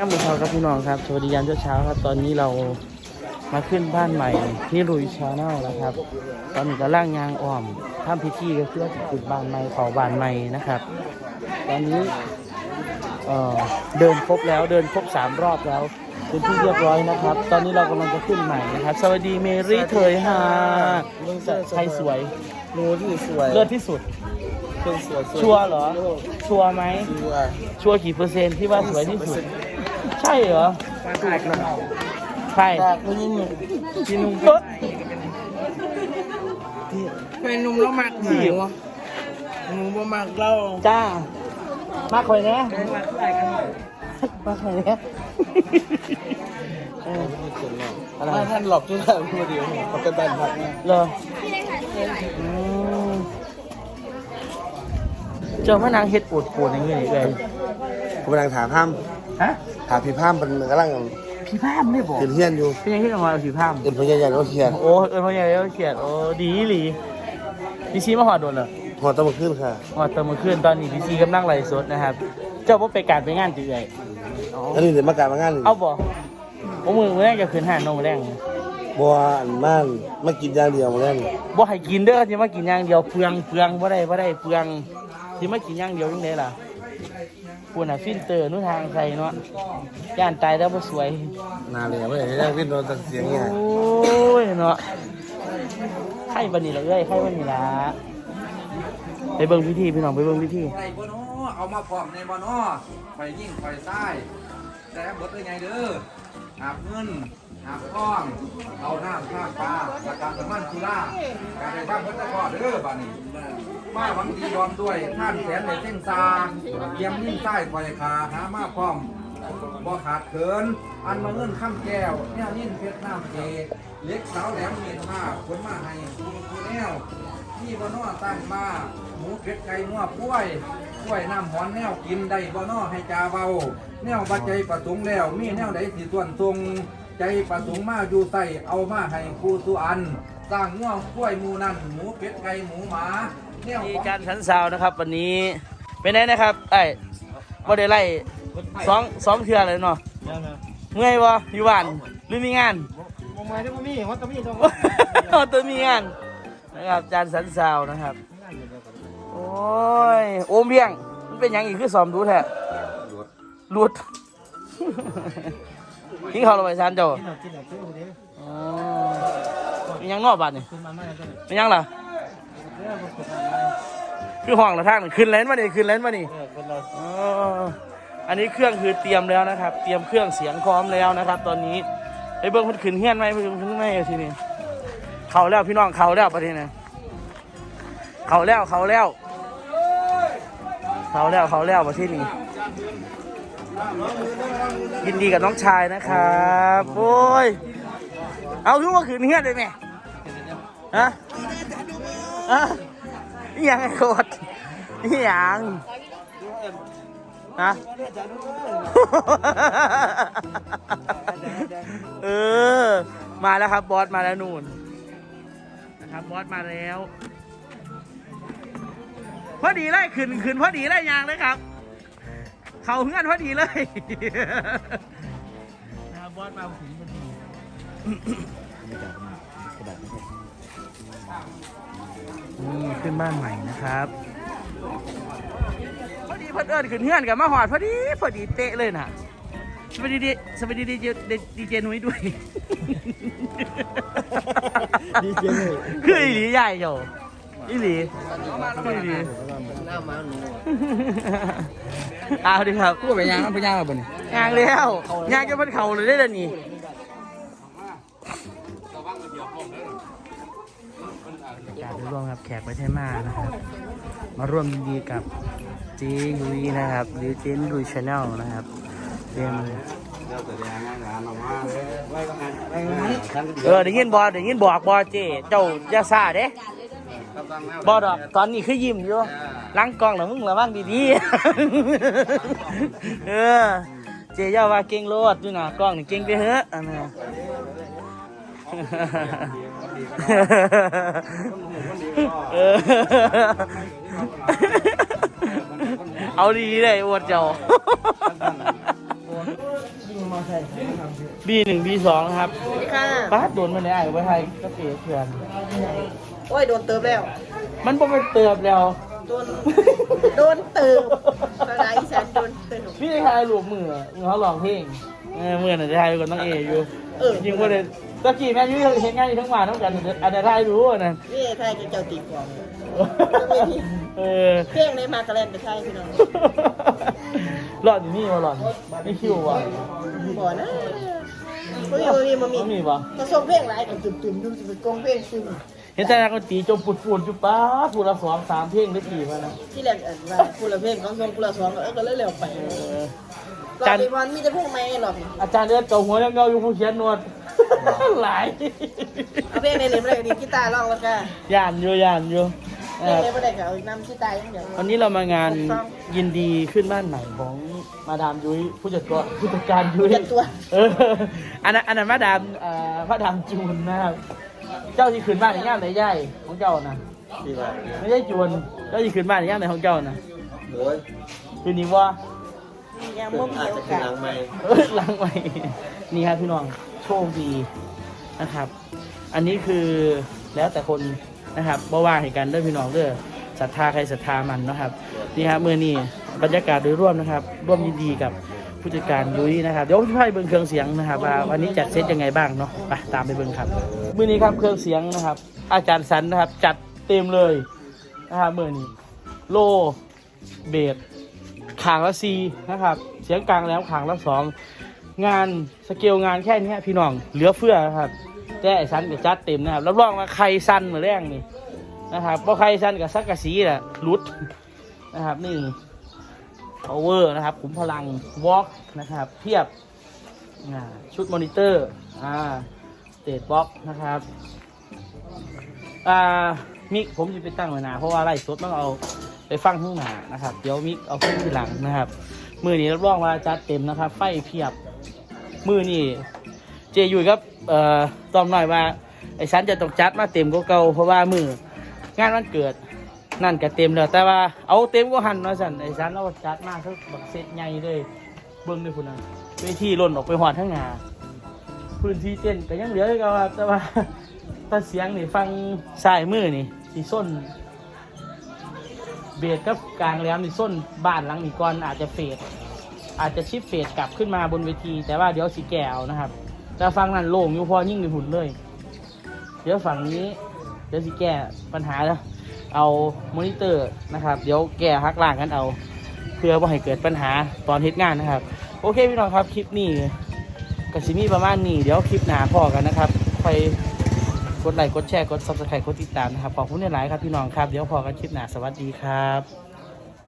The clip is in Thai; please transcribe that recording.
ย่ามมือเช้าครับพี่น้องครับสวัสดียามเช้าๆครับ ตอนนี้เรามาขึ้นบ้านใหม่ที่ลุยชาแนลนะครับ ตอนนี้ก็ล่างยางอ้อมทำพิธีก็เพื่อจะขึ้นบ้านใหม่เขาบ้านใหม่นะครับ ตอนนี้เอ่อเดินครบแล้วเดินครบสามรอบแล้วเป็นที่เรียบร้อยนะครับ ตอนนี้เรากำลังจะขึ้นใหม่นะครับ สวัสดีเมรี่เถยฮาใครสวยหนูที่สวยเลิศที่สุดเป็นสวยชัวร์เหรอ ชัวร์ไหมชัวร์ชัวร์กี่เปอร์เซ็นต์ที่ว่าสวยที่สุด ใช่เหรอมาถ่ายกันใครจากไม่ยิ่งพี่นุ่มก็เป็นหนุ่มแล้วมักหนูหนูบ่มักเราจ้ามาคอยแน่มาถ่ายกันหน่อยมาคอยแน่เอออะไรท่านหลบทุกท่านพูดเดียวเขาเป็นบ้านพักนะเหรออืมเจ้าพระนางเฮ็ดปวดปวดอย่างนี้เลยผมกำลังถามห้ามฮะ ถามพี่ห้ามเป็นกำลังพี่ภาพไม่บอกเขียนเทียนอยู่เป็นยังที่ออกมาพี่ภาพเป็นพยานว่าเขียนโอ้เออพ่อใหญ่แล้วเขียนโอ้ดีหลีพี่ซีมาหอดโดนเหรอพอต้องมาขึ้นค่ะหอดเติมมาขึ้นตอนนี้พี่ซีกำลังไล่สดนะครับ เจ้าพ่ไปการไปงานจีเอ่ยแล้วนี่เดี๋ยวมาการมางานเอาบ่ผมมือมือแรกจะขึ้นห้านโนมือแรกบัวอันม่านมากินอย่างเดียวมาเล่นบ่ให้กินเด้อที่มากินอย่างเดียวเปลืองเปลืองบ่ได้บ่ได้เปลืองที่มากินอย่างเดียวยังไงล่ะ พูดน่ะฟิลเตอร์นู่นทางใส่เนาะย่านตายแล้วบ่สวย นาเลยไม่ได้ยังวิ่งโดนตัดเสียงโอเงี้ย้ยเนาะไข่บันนี้ละเอ้ยไข่บันนี้ละไปเบิ่งพิธีพี่น้องไปเบิ่งพิธีไอ้บ่น้อเอามาพร้อมในบ่น้อไฟยิ่งไฟใต้แต่เบิดได้ไงเด้อ อาบเงินอาบทอง เอาน้ำข้ามปลาสกัดน้ำมันสุราการได้ทำเบิดตะกอเด้อบัดนี้มาหวังดียอมด้วยท่านแสนในเส้นซาเยี่ยมยิ่งใต้ไฟขาหามาพร้อมบ่ขาดเขิน อันมาเงินข้ามแก้วเนี่ยยิ่งเพชรน้ำเจเล็กสาวแหลมเมียนมาคนมาให้คุณแนว นี่บ่น้อตั้งมาหมูเป็ดไก่งัวกล้วยกล้วยน้ำหอนแนวกินได้บ่น้อให้จาเบา แนวบัดใจประสงค์แล้ว มีแนวใดสิส่วนทรงใจประสงค์มาอยู่ใส่เอามาให้ครูสุอันสร้างงัวกล้วยหมูนั่นหมูเป็ดไก่หมูหมาแนวมีของ การสันสาวนะครับ วันนี้เป็นไงนะครับไอ้บ่ได้ไล่สองสองเทื่อเลยเนาะเมื่อยบ่อยู่บ้านหรือมีงาน มองมาที่มีว่าต้องมีต้อง ตัวมีงาน นะครับจานสันสาวนะครับ โอ้ยโอมเพียง มันเป็นหยังอีกคือสอมดูแท้หลุดทิ้งเขาลงไปซานเจ้ากินหน่อยกินหน่อยซื้อคนนี้อ๋อมีหยังนอกบ้านนี่ขึ้นมาไม่ได้มีหยังล่ะเรื่องมันขึ้นมาไม่คือห้องละทางนี่ขึ้นเลนมานี่ขึ้นเลนมานี่เออคนเราอ๋ออันนี้เครื่องคือเตรียมแล้วนะครับ เตรียมเครื่องเสียงพร้อมแล้วนะครับ ตอนนี้ไปเบิ้งเพิ่นขึ้นเฮียนไหมเพิ่นขึ้นไหมทีนี้ เขาแล้วพี่น้องเขาแล้วประเทศนี้เขาแล้วเขาแล้ว เขาแล้วเขาแล้วประเทศนี้ ยินดีกับน้องชายนะครับโอ้ยเอาขึ้นมาขึ้นเฮียนเลยไหมฮะฮะยังไอ้โคตรอิหยังฮะเออ มาแล้วครับบอสมาแล้วนู่น นะครับบอสมาแล้ว พอดีเลยขึ้นขึ้นพอดีเลยยางเลยครับ เขาเงื่อนพอดีเลยนะครับบอสมาถึงพอดีนี่ขึ้นบ้านใหม่นะครับพอดีเพิ่นเอิญขึ้นเฮือนกับมาหอดพอดีพอดีเตะเลยน่ะสวัสดีดีสวัสดีดีเจดีเจนุ้ยด้วย ดีเจนุ้ยคืออีหลีใหญ่โยอีหลีคืออีหลีหน้ามาหนูเอาดิครับพูดไปยังไปยังมาบ่นี่งางแล้วงางจะเพิ่นเข่าเลยได้แล้วนี่การร่วมครับแขกไปเทศมานะครับ มาร่วมยินดีกับเจยุ้ยนะครับหรือเจนลุยชาแนลนะครับเป็น เออได้ยินบอได้ยินบอกบอเจเจ้าอย่าซาเด้บอดอกตอนนี้คือยิ้มอยู่ล้างกองแล้วมึงระวังดีๆเออเจอย่าว่าเก่งโลดอยู่นะกล้องนี่เก่งไปเถอะอันนั้เอาดีเลยอวดเจ้า ใส่ทำเถอะบีหนึ่งบีสองครับค่ะป้าดโดนมาในไอ้ไว้ไทยก็เปลี่ยนเพื่อน โอ้ยโดนเติมแล้ว มันบ่เป็นเติบแล้ว โดน โดนเติมภาษาอีสานโดนเติม พี่ได้ทายหลูกมือมือเขาลองเพลงเออมือน่ะได้ทายกับน้องเออยู่เออยิงว่าเลย ตะกี้แม่ยุ่ยเห็นงานอยู่ทั้งวันทั้งกันอันนี้ทายรู้นะนี่ไทยเจ้าตีกลองเออเพียงในมากระแลนไปไทยพี่น้องหลอดอยู่นี่มาหลอดนี่คิววะบ่นะบ่มีบ่มีบ่มีไม่มีปะมาส่งเพลงหลายกันตุ่มๆดูสิไปกงเพลงซึมเห็นแต่นักดนตรีจมปุดปูดอยู่ป้าปูละสองสามเพลงได้กี่มานะที่แรกอันว่ากูละเพลงของส่งกูละสองเออก็เลยเร็วไปเออรอบนี้วันมีแต่เพลงใหม่หรอกอาจารย์เดือดเก่าหัวยังเงาอยู่ผู้เขียนนวด หลายเอาเพลงในเล่มแรกนี่กีตาร์ร้องแล้วก็ย่านอยู่ย่านอยู่เพลงในบ่ได้ก็เอานำกีตาร์อย่างเดียววันนี้เรามางานยินดีขึ้นบ้านใหม่ของมาดามยุ้ยผู้จัดการผู้จัดการยุ้ยจัดตัวเอออันนั้นอันนั้นมาดามเอ่อมาดามจูนนะครับเจ้าที่ขึ้นบ้านในย่านไหนย่ายของเจ้านะที่ว่าไม่ใช่จูนเจ้าที่ขึ้นบ้านในย่านไหนของเจ้านะโอ้ยคืนนี้ว่ายังบ่มีอาจโอจะเป็นกาสหลังใหม่เอ้ยหลังใหม่นี่ครับพี่น้อง โชคดีนะครับ อันนี้คือแล้วแต่คนนะครับบ่ว่าให้กันเด้อพี่น้องเด้อศรัทธาใครศรัทธามันนะครับนี่ครับมื่อนี้บรรยากาศโดยร่วมนะครับ ร่วมยินดีกับผู้จัดการยุ้ยนะครับเดี๋ยวพี่ไพ่เบิ่งเครื่องเสียงนะครับว่าวันนี้จัดเซตยังไงบ้างเนาะไปตามไปเบิ่งครับมื่อนี้ครับเครื่องเสียงนะครับ อาจารย์สันนะครับ จัดเต็มเลยนะครับมื่อนี้โลเบสขางละซีนะครับ เสียงกลางแล้วขางละสอง งานสเกลงานแค่นี้พี่น้องเหลือเฟือนะครับแต่ไอ้ซันกับจัดเต็มนะครับรับรองว่าใครสันเหมือนแรงนี่นะครับพราะใครสันกับซักกะสีแหละรุดนะครับนี่ power นะครับขุมพลัง walk นะครับเทียบชุดมอนิเตอร์อ่าสเตทบ็อกนะครับอ่ามิกผมจะไปตั้งไว้หนาเพราะว่าไล่สดต้องเอาไปฟังข้างหน้านะครับ เดี๋ยวมิกเอาขึ้นทีหลังนะครับ มือนี้รับรองว่าจัดเต็มนะครับ ไฟเพียบ มือนี่เจยุยครับเอ่อตอมหน่อยว่าไอ้สันจะต้องจัดมาเต็มกว่าเก่าเพราะว่ามืองานวันเกิดนั่นก็เต็มแล้วแต่ว่าเอาเต็มก็หันเนาะสันไอ้สันเราจัดมาเขาแบบเซตใหญ่เลย เบิ้งด้วยคุณนะเวทีล่นออกไปหอดทั้งงาพื้นที่เต้นก็ยังเหลืออยู่ครับแต่ว่าถ้าเสียงนี่ฟังสายมือนี่สีส้น เบสกับกลางแหลมนี่ส้นบ้านหลังนี่ก่อนอาจจะเฟด อาจจะชิปเฟดกลับขึ้นมาบนเวที แต่ว่าเดี๋ยวสีแก้วนะครับแต่ฟังนั้นโล่งอยู่พอยิ่งในหุ่นเลย เดี๋ยวฝั่งนี้ เดี๋ยวสีแก้ปัญหาแล้วเอามอนิเตอร์นะครับ เดี๋ยวแก้ฮักล่างกันเอา เพื่อว่าให้เกิดปัญหาตอนเฮ็ดงานนะครับ โอเคพี่น้องครับคลิปนี้ก็สิมีประมาณนี้เดี๋ยวคลิปหนาพอกันนะครับไปกดไลค์กดแชร์กดซับสไครต์กดติดตามนะครับขอบคุณหลายๆครับพี่น้องครับเดี๋ยวพอกันคลิปหนาสวัสดีครับ